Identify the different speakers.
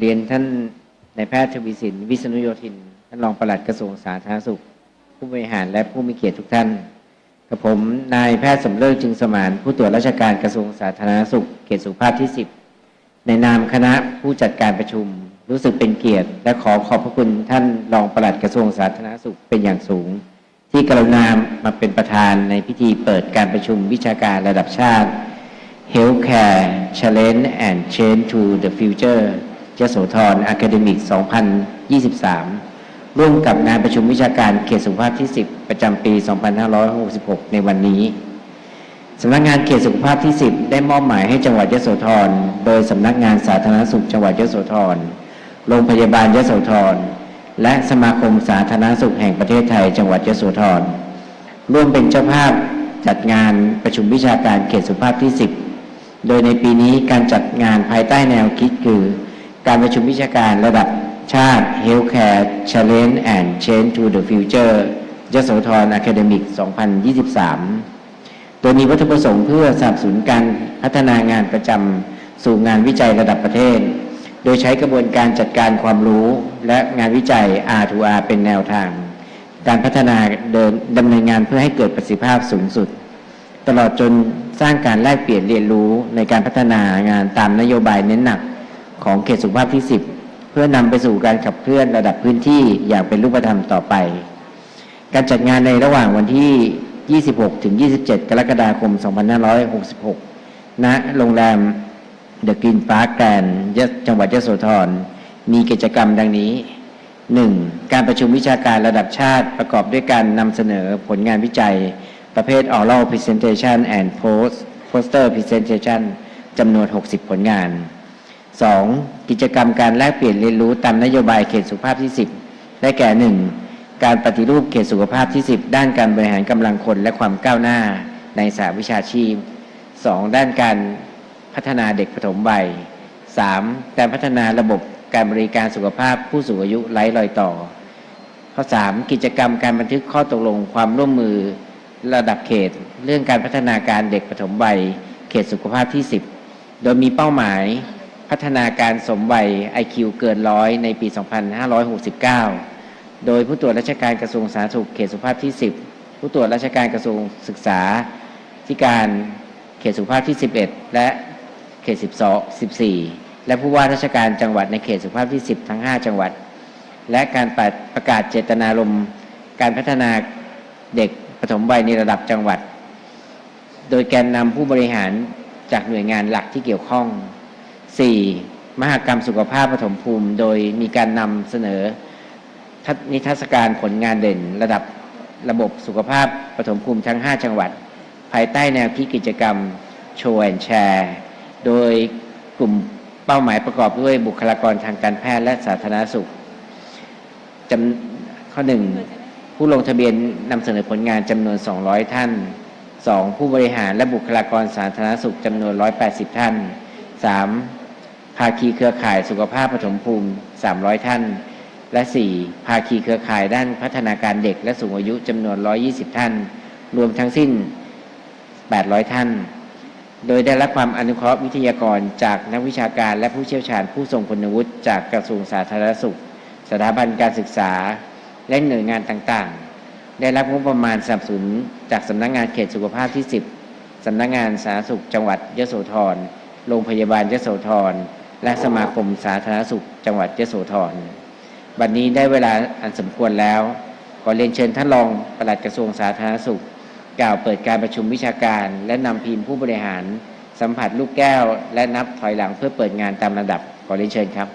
Speaker 1: เรียนท่านนายแพทย์ทวีสิน วิษณุโยธิน ท่านรองปลัดกระทรวงสาธารณสุข ผู้บริหารและผู้มีเกียรติทุกท่าน กับผมนายแพทย์สมเลิกจึงสมาน ผู้ตรวจราชการกระทรวงสาธารณสุข เขตสุภาพที่ 10 ในนามคณะผู้จัดการประชุม รู้สึกเป็นเกียรติ และขอขอบพระคุณท่านรองปลัดกระทรวงสาธารณสุขเป็นอย่างสูง ที่กรุณามาเป็นประธานในพิธีเปิดการประชุมวิชาการระดับชาติ Healthcare Challenge and Change to the Future ยโสธร Academic 2023 ร่วมกับงานประชุมวิชาการเขตสุขภาพที่ 10 ประจำปี 2566 ในวันนี้สำนักงานเขตสุขภาพที่ 10 ได้มอบหมายให้จังหวัดยโสธร โดยสำนักงานสาธารณสุขจังหวัดยโสธร โรงพยาบาลยโสธร และสมาคมสาธารณสุขแห่งประเทศไทย จังหวัดยโสธร ร่วมเป็นเจ้าภาพจัดงานประชุมวิชาการเขตสุขภาพที่ 10 โดยในปีนี้การจัดงานภายใต้แนวคิดคือ การประชุมวิชาการระดับชาติ Healthcare Challenge and Change to the Future ยโสธร Academic 2023โดยมีวัตถุประสงค์เพื่อสนับสนุนการพัฒนางานประจำสู่งานวิจัยระดับประเทศ โดยใช้กระบวนการจัดการความรู้ และงานวิจัย R2R เป็นแนวทาง การพัฒนาเดินดำเนินงานเพื่อให้เกิดประสิทธิภาพสูงสุด ตลอดจนสร้างการแลกเปลี่ยนเรียนรู้ในการพัฒนางานตามนโยบายเน้นหนัก ของเขตสุขภาพที่ 10 เพื่อนำไปสู่การขับเคลื่อนระดับพื้นที่อย่างเป็นรูปธรรมต่อไป การจัดงานในระหว่างวันที่ 26 ถึง 27 กรกฎาคม 2566 ณ โรงแรมเดอะกรีนพาร์คแกรนด์จังหวัดยะโสธร มีกิจกรรมดังนี้ 1. การประชุมวิชาการระดับชาติประกอบด้วยการนำเสนอผลงานวิจัย ประเภท oral presentation and post poster presentation จำนวน 60 ผลงาน 2. กิจกรรมการแลกเปลี่ยนเรียนรู้ตามนโยบายเขตสุขภาพที่ 10 ได้แก่ 1. การปฏิรูปเขตสุขภาพที่ 10 ด้านการบริหารกำลังคนและความก้าวหน้าในสาวิชาชีพ 2. ด้านการพัฒนาเด็กปฐมวัย 3. การพัฒนาระบบการบริการสุขภาพผู้สูงอายุไร้รอยต่อ ข้อ 3. กิจกรรมการบันทึกข้อตกลงความร่วมมือระดับเขต เรื่องการพัฒนาการเด็กปฐมวัย เขตสุขภาพที่ 10 โดยมีเป้าหมาย พัฒนาการสมวัย IQ เกินร้อยในปี 2569 โดยผู้ตรวจราชการกระทรวงสาธารณสุขเขตสุขภาพที่ 10 ผู้ตรวจราชการกระทรวงศึกษาธิการเขตสุขภาพที่ 11 และเขต 12 14 และผู้ว่าราชการจังหวัดในเขตสุขภาพที่ 10 ทั้ง 5 จังหวัด และการประกาศเจตนารมณ์การพัฒนาเด็กปฐมวัยในระดับจังหวัด โดยแกนนำผู้บริหารจากหน่วยงานหลักที่เกี่ยวข้อง 4. มหกรรมสุขภาพปฐมภูมิ โดยมีการนำเสนอนิทรรศการผลงานเด่น ระดับระบบสุขภาพปฐมภูมิทั้ง 5 จังหวัด ภายใต้แนวคิดกิจกรรมโชว์แอนแชร์ โดยกลุ่มเป้าหมายประกอบด้วยบุคลากรทางการแพทย์และสาธารณสุขจำข้อหนึ่งผู้ลงทะเบียนนำเสนอผลงานจำนวน 200 ท่าน 2. ผู้บริหารและบุคลากรสาธารณสุขจำนวน 180 ท่าน 3. ภาคีเครือข่ายสุขภาพปฐมภูมิ 300 ท่าน และ 4. ภาคีเครือข่ายด้านพัฒนาการเด็กและสูงอายุจำนวน 120 ท่าน รวมทั้งสิ้น 800 ท่าน โดยได้รับความอนุเคราะห์วิทยากรจากนักวิชาการและผู้เชี่ยวชาญผู้ทรงคุณวุฒิจากกระทรวงสาธารณสุข สถาบันการศึกษา และหน่วยงานต่างๆ ได้รับงบประมาณสนับสนุนจากสำนักงงานเขตสุขภาพที่ 10สำนักงงานสาธารณสุขจังหวัดยโสธร โรงพยาบาลยโสธร และสมาคมสาธารณสุข จังหวัดยโสธรบัดนนี้ได้เวลาอันสมควรแล้ว ขอเรียนเชิญท่านรองปลัดกระทรวงสาธารณสุข กล่าวเปิดการประชุมวิชาการ และนำทีมผู้บริหาร สัมผัสลูกแก้ว และนับถอยหลังเพื่อเปิดงานตามระดับ ขอเรียนเชิญครับ